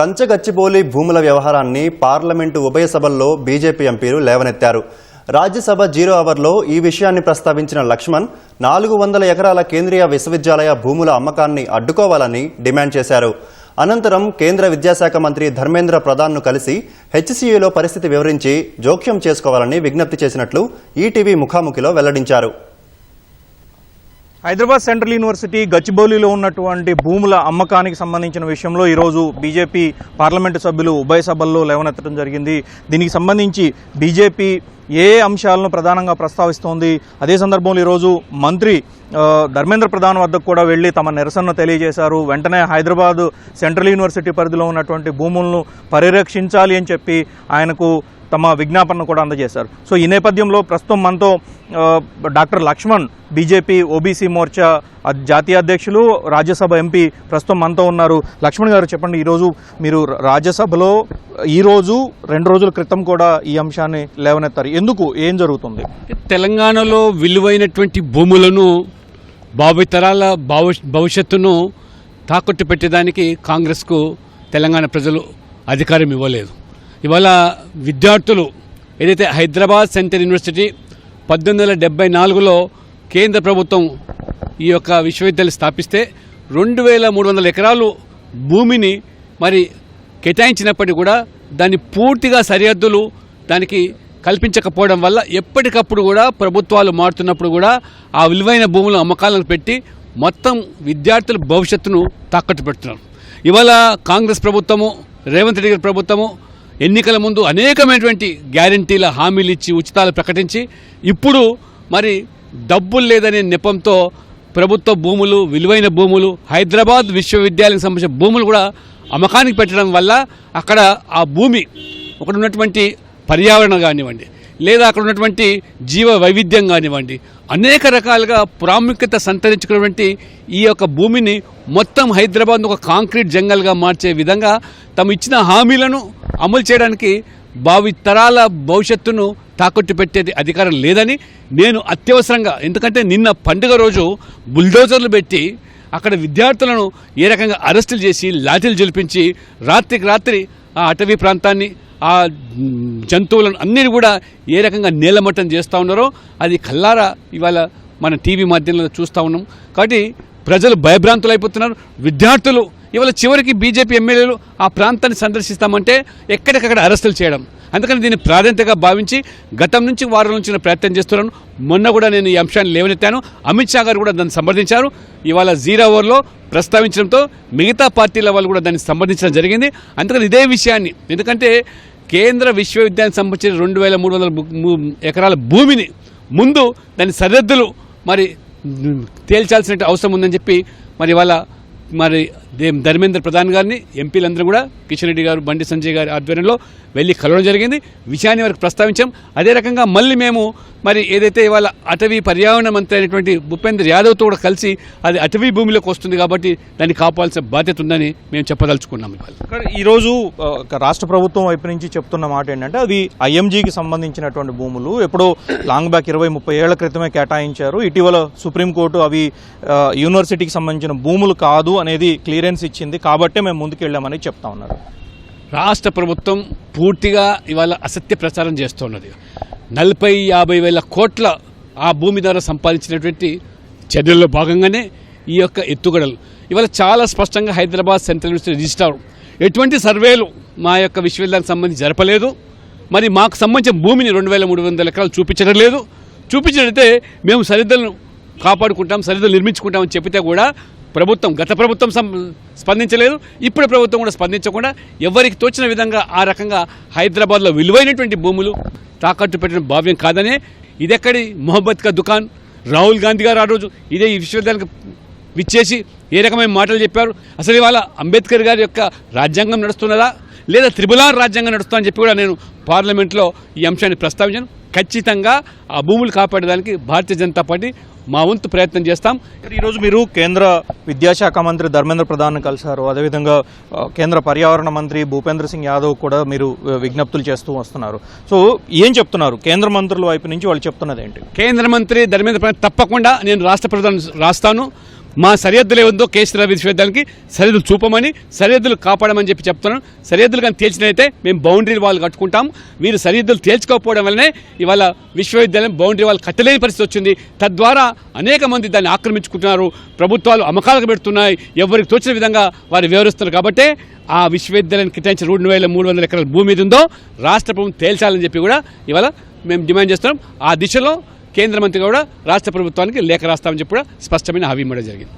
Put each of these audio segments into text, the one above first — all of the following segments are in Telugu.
కంచగచ్చిబౌలి భూముల వ్యవహారాన్ని పార్లమెంటు ఉభయ సభల్లో బీజేపీ ఎంపీలు లేవనెత్తారు. రాజ్యసభ జీరో అవర్లో ఈ విషయాన్ని ప్రస్తావించిన లక్ష్మణ్ నాలుగు వందల ఎకరాల కేంద్రీయ విశ్వవిద్యాలయ భూముల అమ్మకాన్ని అడ్డుకోవాలని డిమాండ్ చేశారు. అనంతరం కేంద్ర విద్యాశాఖ మంత్రి ధర్మేంద్ర ప్రధాన్ను కలిసి హెచ్సియులో పరిస్థితి వివరించి జోక్యం చేసుకోవాలని విజ్ఞప్తి చేసినట్లు ఈటీవీ ముఖాముఖిలో వెల్లడించారు. హైదరాబాద్ సెంట్రల్ యూనివర్సిటీ గచ్చిబౌలిలో ఉన్నటువంటి భూముల అమ్మకానికి సంబంధించిన విషయంలో ఈరోజు బీజేపీ పార్లమెంటు సభ్యులు ఉభయ సభల్లో లేవనెత్తడం జరిగింది. దీనికి సంబంధించి బీజేపీ ఏ అంశాలను ప్రధానంగా ప్రస్తావిస్తోంది? అదే సందర్భంలో ఈరోజు మంత్రి ధర్మేంద్ర ప్రధాన్ వద్దకు కూడా వెళ్ళి తమ నిరసనను తెలియజేశారు. వెంటనే హైదరాబాద్ సెంట్రల్ యూనివర్సిటీ పరిధిలో ఉన్నటువంటి భూములను పరిరక్షించాలి అని చెప్పి ఆయనకు తమ విజ్ఞాపనను కూడా అందజేశారు. సో ఈ నేపథ్యంలో ప్రస్తుతం మనతో doctor Laxman BJP OBC Morcha జాతీయ అధ్యక్షులు రాజ్యసభ ఎంపీ ప్రస్తుతం మనతో ఉన్నారు. లక్ష్మణ్ గారు చెప్పండి ఈరోజు మీరు రాజ్యసభలో ఈరోజు రెండు రోజుల క్రితం కూడా ఈ అంశాన్ని లేవనెత్తారు. ఎందుకు? ఏం జరుగుతుంది? తెలంగాణలో విలువైనటువంటి భూములను భావితరాల భవిష్ భవిష్యత్తును తాకట్టు పెట్టేదానికి కాంగ్రెస్కు తెలంగాణ ప్రజలు అధికారం ఇవ్వలేదు. ఇవాళ విద్యార్థులు ఏదైతే హైదరాబాద్ సెంట్రల్ యూనివర్సిటీ పద్దెనిమిది వందల డెబ్బై నాలుగులో కేంద్ర ప్రభుత్వం ఈ యొక్క విశ్వవిద్యాలయం స్థాపిస్తే రెండు వేల మూడు వందల ఎకరాలు భూమిని మరి కేటాయించినప్పటికీ కూడా దాన్ని పూర్తిగా సరిహద్దులు దానికి కల్పించకపోవడం వల్ల ఎప్పటికప్పుడు కూడా ప్రభుత్వాలు మారుతున్నప్పుడు కూడా ఆ విలువైన భూములు అమ్మకాలను పెట్టి మొత్తం విద్యార్థుల భవిష్యత్తును తాకట్టు పెడుతున్నారు. ఇవాళ కాంగ్రెస్ ప్రభుత్వము రేవంత్ రెడ్డి గారి ప్రభుత్వము ఎన్నికల ముందు అనేకమైనటువంటి గ్యారంటీల హామీలు ఇచ్చి ఉచితాలు ప్రకటించి ఇప్పుడు మరి డబ్బులు లేదనే నెపంతో ప్రభుత్వ భూములు విలువైన భూములు హైదరాబాద్ విశ్వవిద్యాలయం సంబంధించిన భూములు కూడా అమ్మకానికి పెట్టడం వల్ల అక్కడ ఆ భూమి అక్కడ ఉన్నటువంటి పర్యావరణం కానివ్వండి లేదా అక్కడ ఉన్నటువంటి జీవ వైవిధ్యం కానివ్వండి అనేక రకాలుగా ప్రాముఖ్యత సంతరించుకున్నటువంటి ఈ యొక్క భూమిని మొత్తం హైదరాబాద్ ఒక కాంక్రీట్ జంగల్గా మార్చే విధంగా తమ ఇచ్చిన హామీలను అమలు చేయడానికి భావి తరాల భవిష్యత్తును తాకట్టు పెట్టేది అధికారం లేదని నేను అత్యవసరంగా ఎందుకంటే నిన్న పండుగ రోజు బుల్డోజర్లు పెట్టి అక్కడ విద్యార్థులను ఏ రకంగా అరెస్టులు చేసి లాఠీలు జలిపించి రాత్రికి రాత్రి ఆ అటవీ ప్రాంతాన్ని ఆ జంతువులను అన్నిని కూడా ఏ రకంగా నేలమట్టం చేస్తూ ఉన్నారో అది కల్లారా ఇవాళ మన టీవీ మాధ్యమంలో చూస్తూ ఉన్నాం. కాబట్టి ప్రజలు భయభ్రాంతులు అయిపోతున్నారు విద్యార్థులు ఇవాళ చివరికి బీజేపీ ఎమ్మెల్యేలు ఆ ప్రాంతాన్ని సందర్శిస్తామంటే ఎక్కడికక్కడ అరెస్టులు చేయడం. అందుకని దీన్ని ప్రాధాన్యతగా భావించి గతం నుంచి వారం నుంచి ప్రయత్నం చేస్తున్నాను. మొన్న కూడా నేను ఈ అంశాన్ని లేవనెత్తాను. అమిత్ షా గారు కూడా దాన్ని సంప్రదించారు. ఇవాళ జీరో ఓవర్లో ప్రస్తావించడంతో మిగతా పార్టీల వాళ్ళు కూడా దాన్ని సంప్రదించడం జరిగింది. అందుకని ఇదే విషయాన్ని ఎందుకంటే కేంద్ర విశ్వవిద్యాలయం సంబంధించిన రెండు వేల మూడు వందల ఎకరాల భూమిని ముందు దాని సరిహద్దులు మరి తేల్చాల్సిన అవసరం ఉందని చెప్పి మరి ఇవాళ మరి దే- ధర్మేంద్ర ప్రధాన్ గారిని ఎంపీలందరూ కూడా కిషన్ రెడ్డి గారు బండి సంజయ్ గారి ఆధ్వర్యంలో వెళ్ళి కలవడం జరిగింది. విషయాన్ని వారికి ప్రస్తావించాం. అదే రకంగా మళ్ళీ మేము మరి ఏదైతే ఇవాళ అటవీ పర్యావరణ మంత్రి అయినటువంటి భూపేంద్ర యాదవ్తో కూడా కలిసి అది అటవీ భూమిలోకి వస్తుంది కాబట్టి దాన్ని కాపాల్సిన బాధ్యత ఉందని మేము చెప్పదలుచుకున్నాం ఇవాళ. ఈరోజు రాష్ట్ర ప్రభుత్వం వైపు నుంచి చెప్తున్న మాట ఏంటంటే అది ఐఎంజీకి సంబంధించినటువంటి భూములు ఎప్పుడో లాంగ్ బ్యాక్ ఇరవై ముప్పై ఏళ్ళ క్రితమే కేటాయించారు. ఇటీవల సుప్రీంకోర్టు అవి యూనివర్సిటీకి సంబంధించిన భూములు కాదు అనేది క్లియరెన్స్ ఇచ్చింది. కాబట్టే మేము ముందుకెళ్ళామని చెప్తా ఉన్నారు. రాష్ట్ర ప్రభుత్వం పూర్తిగా ఇవాళ అసత్య ప్రచారం చేస్తున్నది నలభై యాభై వేల కోట్ల ఆ భూమి ద్వారా సంపాదించినటువంటి చర్యల్లో భాగంగానే ఈ యొక్క ఎత్తుగడలు. ఇవాళ చాలా స్పష్టంగా హైదరాబాద్ సెంట్రల్ యూనివర్సిటీ రిజిస్టార్ ఎటువంటి సర్వేలు మా యొక్క విశ్వవిద్యాలయానికి సంబంధించి జరపలేదు. మరి మాకు సంబంధించిన భూమిని రెండు వేల మూడు వందల ఎకరాలు చూపించడం లేదు చూపించినట్లయితే మేము సరిహద్దులను కాపాడుకుంటాం సరిహద్దులు నిర్మించుకుంటామని చెబితే కూడా ప్రభుత్వం గత ప్రభుత్వం స్పందించలేదు. ఇప్పుడు ప్రభుత్వం కూడా స్పందించకుండా ఎవరికి తోచిన విధంగా ఆ రకంగా హైదరాబాద్లో విలువైనటువంటి భూములు తాకట్టు పెట్టడం భావ్యం కాదనే ఇదెక్కడి మొహబ్బత్ కా దుకాన్? రాహుల్ గాంధీ గారు ఆ రోజు ఇదే ఈ విశ్వవిద్యాలయానికి విచ్చేసి ఏ రకమైన మాటలు చెప్పారు? అసలు ఇవాళ అంబేద్కర్ గారి యొక్క రాజ్యాంగం నడుస్తున్నదా? లేదా త్రిబులార్ రాజ్యాంగం నడుస్తుందని చెప్పి కూడా నేను పార్లమెంట్లో ఈ అంశాన్ని ప్రస్తావించాను. ఖచ్చితంగా ఆ భూములు కాపాడడానికి భారతీయ జనతా పార్టీ మా వంతు ప్రయత్నం చేస్తాం. ఈరోజు మీరు కేంద్ర విద్యాశాఖ మంత్రి ధర్మేంద్ర ప్రధాన్ కలిశారు. అదేవిధంగా కేంద్ర పర్యావరణ మంత్రి భూపేంద్ర సింగ్ యాదవ్ కూడా మీరు విజ్ఞప్తులు చేస్తూ వస్తున్నారు. సో ఏం చెప్తున్నారు? కేంద్ర మంత్రుల వైపు నుంచి వాళ్ళు చెప్తున్నది ఏంటి కేంద్ర మంత్రి ధర్మేంద్ర ప్రధాన్ తప్పకుండా నేను రాష్ట్ర ప్రధాని రాస్తాను. మా సరిహద్దులు ఏముందో కేసీఆర్ విశ్వవిద్యాలయానికి సరిహద్దులు చూపమని సరిహద్దులు కాపాడమని చెప్పి చెప్తున్నాను. సరిహద్దులు కానీ తేల్చినైతే మేము బౌండరీ వాళ్ళు కట్టుకుంటాం. వీరు సరిహద్దులు తేల్చుకోకపోవడం వల్లనే ఇవాళ విశ్వవిద్యాలయం బౌండరీ వాళ్ళు కట్టలేని పరిస్థితి వచ్చింది. తద్వారా అనేక మంది దాన్ని ఆక్రమించుకుంటున్నారు. ప్రభుత్వాలు అమ్మకాలకు పెడుతున్నాయి. ఎవరికి తోచిన విధంగా వారు వివరిస్తున్నారు కాబట్టి ఆ విశ్వవిద్యాలయానికి కేటాయించిన రెండు వేల మూడు వందల ఎకరాల భూమి మీద ఉందో రాష్ట్ర ప్రభుత్వం తేల్చాలని చెప్పి కూడా ఇవాళ మేము డిమాండ్ చేస్తున్నాం. ఆ దిశలో కేంద్ర మంత్రి కూడా రాష్ట్ర ప్రభుత్వానికి లేఖ రాస్తామని చెప్పి కూడా స్పష్టమైన హామీ ఇవ్వడం జరిగింది.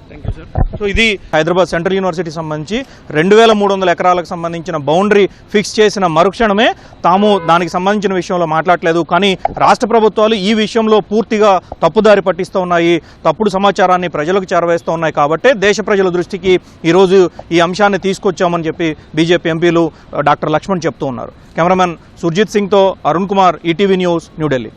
సో ఇది హైదరాబాద్ సెంట్రల్ యూనివర్సిటీ సంబంధించి రెండు వేల మూడు వందల ఎకరాలకు సంబంధించిన బౌండరీ ఫిక్స్ చేసిన మరుక్షణమే తాము దానికి సంబంధించిన విషయంలో మాట్లాడలేదు. కానీ రాష్ట్ర ప్రభుత్వాలు ఈ విషయంలో పూర్తిగా తప్పుదారి పట్టిస్తూ ఉన్నాయి. తప్పుడు సమాచారాన్ని ప్రజలకు చేరవేస్తూ ఉన్నాయి. కాబట్టి దేశ ప్రజల దృష్టికి ఈరోజు ఈ అంశాన్ని తీసుకొచ్చామని చెప్పి బీజేపీ ఎంపీలు డాక్టర్ లక్ష్మణ్ చెప్తూ ఉన్నారు. కెమెరామెన్ సుర్జిత్ సింగ్తో అరుణ్ కుమార్ ఈటీవీ న్యూస్ న్యూఢిల్లీ